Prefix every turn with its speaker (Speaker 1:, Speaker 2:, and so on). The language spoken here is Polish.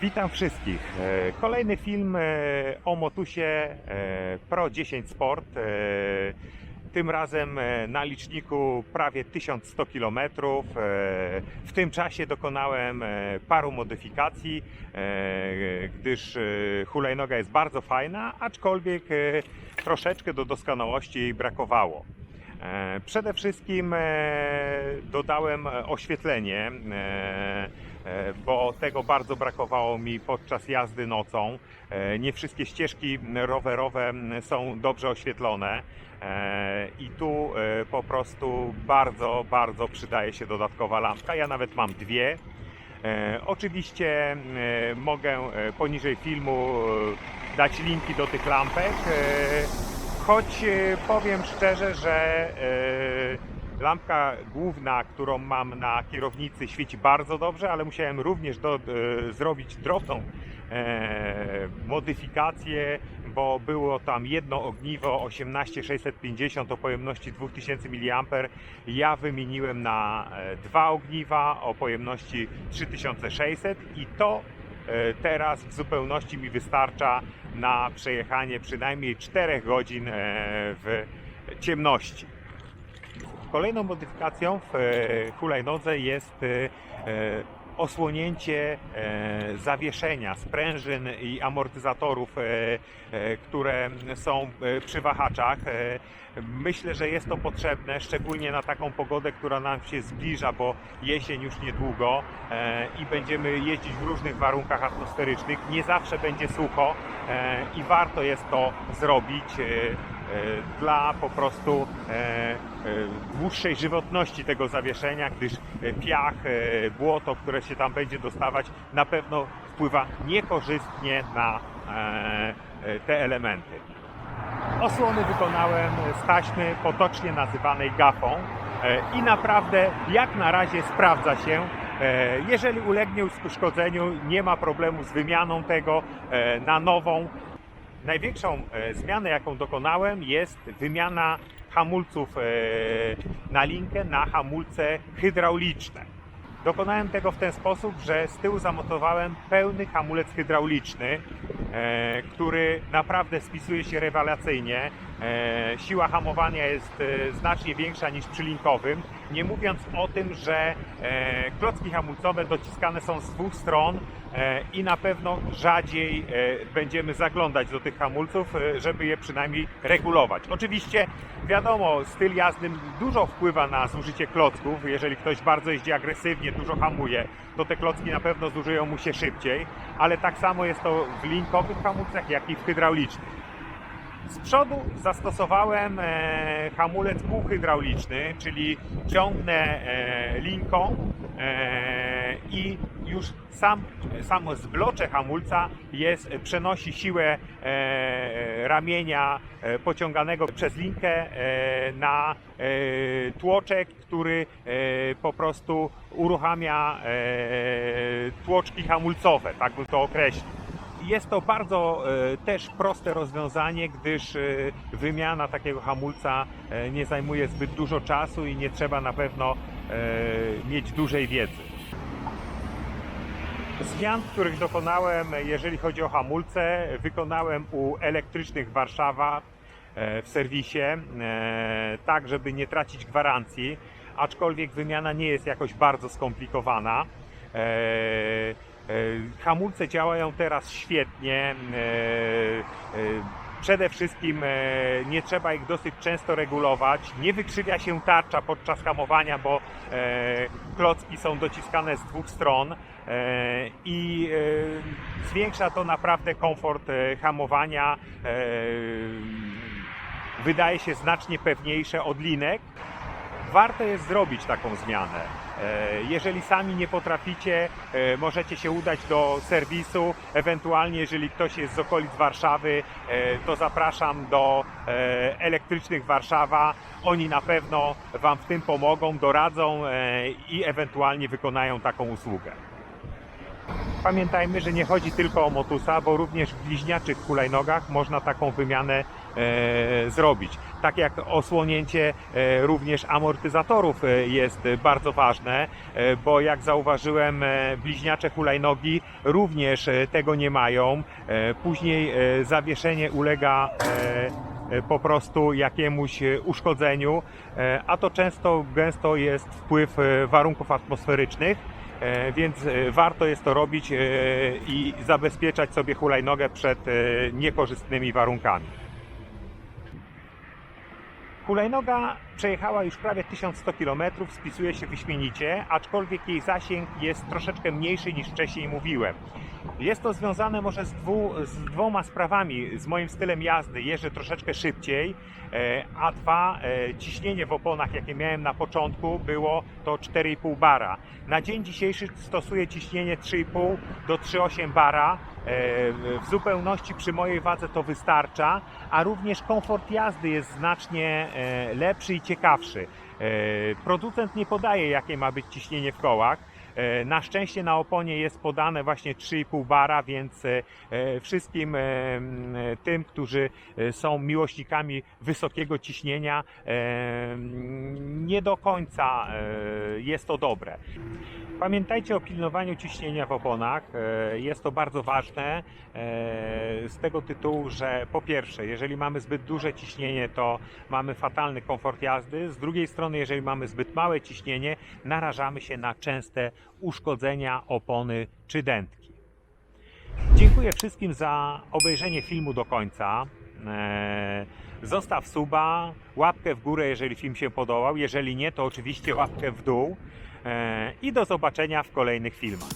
Speaker 1: Witam wszystkich. E, Kolejny film e, o Motusie e, Pro 10 Sport. Tym razem na liczniku prawie 1100 km. W tym czasie dokonałem paru modyfikacji, gdyż hulajnoga jest bardzo fajna, aczkolwiek troszeczkę do doskonałości jej brakowało. Przede wszystkim dodałem oświetlenie, bo tego bardzo brakowało mi podczas jazdy nocą. E, Nie wszystkie ścieżki rowerowe są dobrze oświetlone e, i tu e, po prostu bardzo, bardzo przydaje się dodatkowa lampka. Ja nawet mam dwie. E, Oczywiście e, mogę e, poniżej filmu e, dać linki do tych lampek. e, Choć e, powiem szczerze, że e, lampka główna, którą mam na kierownicy świeci bardzo dobrze, ale musiałem również do, e, zrobić drobną e, modyfikację, bo było tam jedno ogniwo 18650 o pojemności 2000 mAh. Ja wymieniłem na e, dwa ogniwa o pojemności 3600 i to e, teraz w zupełności mi wystarcza na przejechanie przynajmniej 4 godzin w ciemności. Kolejną modyfikacją w e, hulajnodze jest e, e, osłonięcie zawieszenia, sprężyn i amortyzatorów, które są przy wahaczach. Myślę, że jest to potrzebne, szczególnie na taką pogodę, która nam się zbliża, bo jesień już niedługo i będziemy jeździć w różnych warunkach atmosferycznych. Nie zawsze będzie sucho i warto jest to zrobić dla po prostu e, e, dłuższej żywotności tego zawieszenia, gdyż e, piach, e, błoto, które się tam będzie dostawać, na pewno wpływa niekorzystnie na e, e, te elementy. Osłony wykonałem z taśmy potocznie nazywanej gafą e, i naprawdę jak na razie sprawdza się. E, Jeżeli ulegnie uszkodzeniu, nie ma problemu z wymianą tego e, na nową. Największą e, zmianę, jaką dokonałem, jest wymiana hamulców e, na linkę na hamulce hydrauliczne. Dokonałem tego w ten sposób, że z tyłu zamontowałem pełny hamulec hydrauliczny, e, który naprawdę spisuje się rewelacyjnie. Siła hamowania jest znacznie większa niż przy linkowym. Nie mówiąc o tym, że e, klocki hamulcowe dociskane są z dwóch stron e, i na pewno rzadziej e, będziemy zaglądać do tych hamulców, e, żeby je przynajmniej regulować. Oczywiście wiadomo, styl jazdy dużo wpływa na zużycie klocków. Jeżeli ktoś bardzo jeździ agresywnie, dużo hamuje, to te klocki na pewno zużyją mu się szybciej, ale tak samo jest to w linkowych hamulcach, jak i w hydraulicznych. Z przodu zastosowałem e, hamulec półhydrauliczny, czyli ciągnę e, linką e, i już sam, samo zblocze hamulca jest, przenosi siłę ramienia pociąganego przez linkę na tłoczek, który po prostu uruchamia tłoczki hamulcowe, tak bym to określił. Jest to bardzo e, też proste rozwiązanie, gdyż e, wymiana takiego hamulca e, nie zajmuje zbyt dużo czasu i nie trzeba na pewno mieć dużej wiedzy. Zmian, których dokonałem, jeżeli chodzi o hamulce, wykonałem u elektrycznych Warszawa w serwisie, tak żeby nie tracić gwarancji, aczkolwiek wymiana nie jest jakoś bardzo skomplikowana. E, Hamulce działają teraz świetnie. e, e, Przede wszystkim nie trzeba ich dosyć często regulować. Nie wykrzywia się tarcza podczas hamowania, bo klocki są dociskane z dwóch stron i zwiększa to naprawdę komfort hamowania. Wydaje się znacznie pewniejsze od linek. Warto jest zrobić taką zmianę. E, Jeżeli sami nie potraficie, e, możecie się udać do serwisu. Ewentualnie, jeżeli ktoś jest z okolic Warszawy, e, to zapraszam do elektrycznych Warszawa. Oni na pewno Wam w tym pomogą, doradzą i ewentualnie wykonają taką usługę. Pamiętajmy, że nie chodzi tylko o Motusa, bo również w bliźniaczych hulajnogach można taką wymianę e, zrobić. Tak jak osłonięcie e, również amortyzatorów e, jest bardzo ważne, e, bo jak zauważyłem, e, bliźniacze hulajnogi również e, tego nie mają. E, Później e, zawieszenie ulega e, e, po prostu jakiemuś e, uszkodzeniu, e, a to często gęsto jest wpływ warunków atmosferycznych. E, Więc e, warto jest to robić e, i zabezpieczać sobie hulajnogę przed niekorzystnymi warunkami. Hulajnoga przejechała już prawie 1100 km, spisuje się wyśmienicie, aczkolwiek jej zasięg jest troszeczkę mniejszy niż wcześniej mówiłem. Jest to związane może z, dwu, z dwoma sprawami. Z moim stylem jazdy jeżdżę troszeczkę szybciej, e, a dwa, e, ciśnienie w oponach, jakie miałem na początku, było to 4,5 bara. Na dzień dzisiejszy stosuję ciśnienie 3,5 do 3,8 bara. E, W zupełności przy mojej wadze to wystarcza, a również komfort jazdy jest znacznie lepszy i ciekawszy. E, Producent nie podaje, jakie ma być ciśnienie w kołach. E, Na szczęście na oponie jest podane właśnie 3,5 bara, więc e, wszystkim e, tym, którzy są miłośnikami wysokiego ciśnienia, nie do końca jest to dobre. Pamiętajcie o pilnowaniu ciśnienia w oponach. Jest to bardzo ważne z tego tytułu, że po pierwsze, jeżeli mamy zbyt duże ciśnienie, to mamy fatalny komfort jazdy. Z drugiej strony, jeżeli mamy zbyt małe ciśnienie, narażamy się na częste uszkodzenia opony czy dętki. Dziękuję wszystkim za obejrzenie filmu do końca. E, Zostaw suba, łapkę w górę, jeżeli film się podobał. Jeżeli nie, to oczywiście łapkę w dół. E, I do zobaczenia w kolejnych filmach.